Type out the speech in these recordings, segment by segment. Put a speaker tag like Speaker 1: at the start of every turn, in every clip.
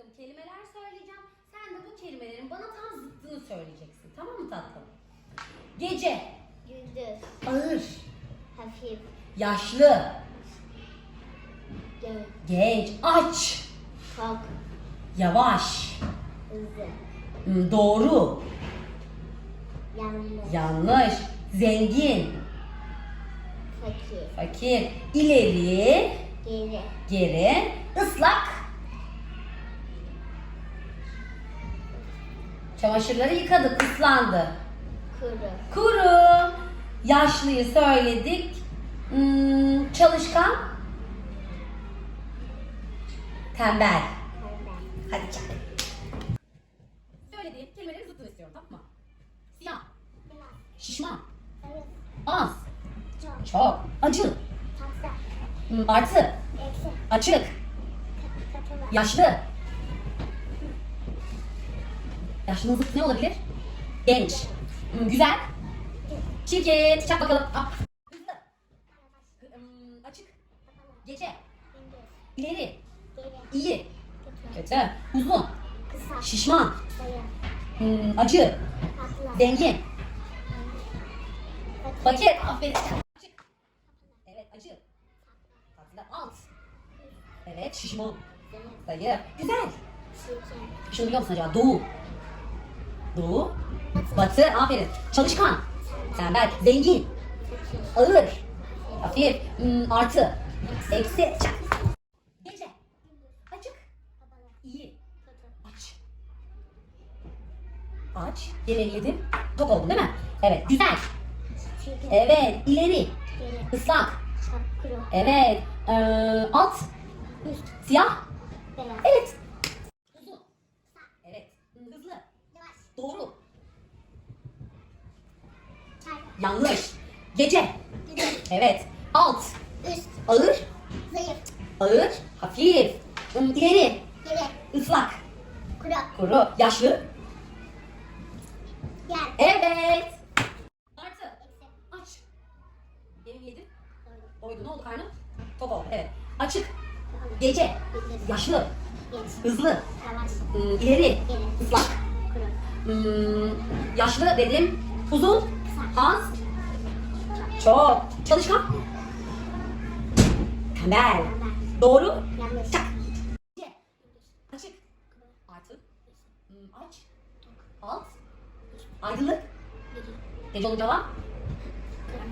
Speaker 1: takım kelimeler söyleyeceğim. Sen de bu kelimelerin bana tam zıttını söyleyeceksin. Tamam mı tatlım? Gece,
Speaker 2: Gündüz.
Speaker 1: ağır,
Speaker 2: Hafif.
Speaker 1: yaşlı,
Speaker 2: Genç.
Speaker 1: genç, aç,
Speaker 2: Tok.
Speaker 1: yavaş,
Speaker 2: Hızlı.
Speaker 1: doğru,
Speaker 2: Yanlış.
Speaker 1: yanlış, zengin,
Speaker 2: Fakir.
Speaker 1: fakir, ileri,
Speaker 2: Geri.
Speaker 1: geri, ıslak. Çamaşırları yıkadık, ıslandı.
Speaker 2: Kuru.
Speaker 1: Kuru. Yaşlıyı söyledik. Hmm, çalışkan. Tembel. Hadi çak. Söylediğim kelimelerin zıttını istiyorum tamam mı? Siyah, şişman, az,
Speaker 2: Çok.
Speaker 1: acı, hmm, artı, açık, yaşlı. Zıttı ne olabilir? Genç, hmm, güzel, çirkin. Çak bakalım. Ah. Açık, gece, ileri, iyi,
Speaker 2: Kötü.
Speaker 1: uzun, şişman, hmm, acı, zengin,
Speaker 2: Fakir.
Speaker 1: Aferin. Açık. Evet acı. Tatlı alt. Evet şişman. Zayıf. Güzel. Şunu biliyor musun acaba? Doğu. Doğu. Batı. Aferin. Çalışkan. Tembel. Zengin. Ağır. Hafif. hmm, artı. Eksi. Çak. Gece. Açık. İyi. Aç. Aç. Yemeği yedim. Tok oldun değil mi? Evet. Güzel. Evet. ileri. Islak. Evet. Ee, alt. Siyah. Evet. Uzun. Evet. Hızlı.
Speaker 2: Yavaş.
Speaker 1: Doğru.
Speaker 2: Çarpı.
Speaker 1: Yanlış. Gece. Evet. Alt.
Speaker 2: Üst.
Speaker 1: Ağır.
Speaker 2: Zayıf.
Speaker 1: Ağır. Hafif. İleri.
Speaker 2: Geri.
Speaker 1: Islak.
Speaker 2: Kuru.
Speaker 1: Kuru. Yaşlı.
Speaker 2: Yer.
Speaker 1: Evet. Artı. Aç. Yedin.
Speaker 2: Doğru.
Speaker 1: Oydu. Ne oldu karnın? Tok oldu. Evet. Açık. Gece. Yaşlı. Hızlı.
Speaker 2: Yavaş.
Speaker 1: Hmm, İleri. Islak.
Speaker 2: Kuru.
Speaker 1: Hmm, yaşlı dedim. Uzun. Az. Çok. Çalışkan. Tembel. Doğru. Çak. Açık. Artı. Hmm, aç. Alt. Aydınlık. Gece olunca var.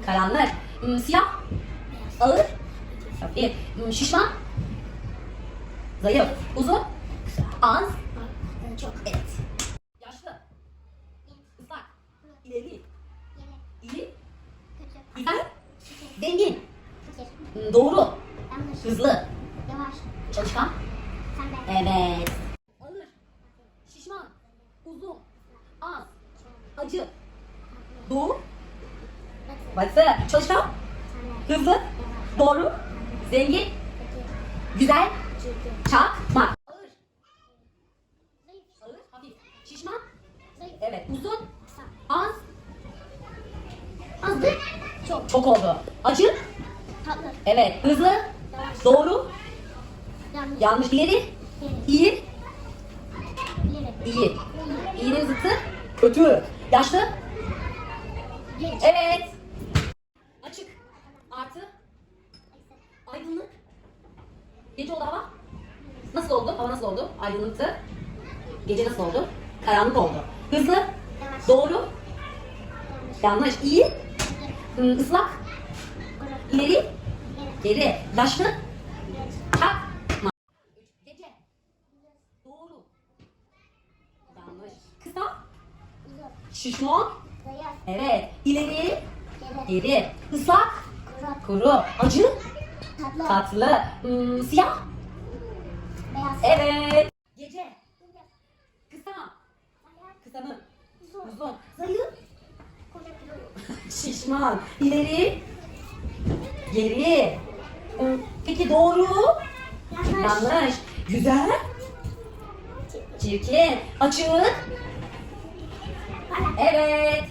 Speaker 1: Karanlık. Hmm, siyah. Ağır. Hafif. Hmm, şişman. Zayıf. Uzun. Az.
Speaker 2: Çok.
Speaker 1: Evet. Yaşlı. Islak. İleri.
Speaker 2: Geri.
Speaker 1: İyi.
Speaker 2: Kötü.
Speaker 1: Güzel. Zengin.
Speaker 2: Fakir.
Speaker 1: Hmm, Doğru.
Speaker 2: Yanlış.
Speaker 1: Hızlı.
Speaker 2: Yavaş.
Speaker 1: Çalışkan.
Speaker 2: Pembe.
Speaker 1: Evet. Ağır. Şişman. Uzun. Az. Acı. Doğu.
Speaker 2: Batı.
Speaker 1: Çalışkan. Hızlı. Doğru. Zengin. Güzel. Çakmak. Ağır. Ağır. Hafif. Şişman. Evet. Uzun. Az.
Speaker 2: Azdı. Çok.
Speaker 1: Çok oldu. Acı.
Speaker 2: Tatlı.
Speaker 1: Evet. Hızlı.
Speaker 2: Yavaş.
Speaker 1: Doğru.
Speaker 2: Yanlış.
Speaker 1: Yanlış. İleri. İyi.
Speaker 2: İleri.
Speaker 1: İyi. İyinin zıttı. Kötü. Yaşlı.
Speaker 2: Genç.
Speaker 1: Evet. Açık. Artı. Aydınlık. Gece oldu hava. Nasıl oldu? Hava nasıl oldu? Aydınlıktı. Gece nasıl oldu? Karanlık oldu. Hızlı.
Speaker 2: Yavaş.
Speaker 1: Doğru.
Speaker 2: Yanlış.
Speaker 1: İyi.
Speaker 2: Kuru.
Speaker 1: İleri.
Speaker 2: Geri.
Speaker 1: Geri. Yaşlı.
Speaker 2: Genç.
Speaker 1: Çak. Ma. Gece. Doğru. Yanlış. Kısa. Şişman. Evet. İleri.
Speaker 2: Geri.
Speaker 1: Islak.
Speaker 2: Kuru.
Speaker 1: Acı.
Speaker 2: Tatlı.
Speaker 1: Tatlı. ım, siyah.
Speaker 2: Beyaz.
Speaker 1: Evet. Gece. Kısa. Kısa mı?
Speaker 2: Uzun.
Speaker 1: Uzun. Zayıf. Şişman. İleri. Geri. Peki doğru.
Speaker 2: Yanlış.
Speaker 1: Yanlış. Güzel. Çirkin. Açık.
Speaker 2: Parlak.
Speaker 1: Evet.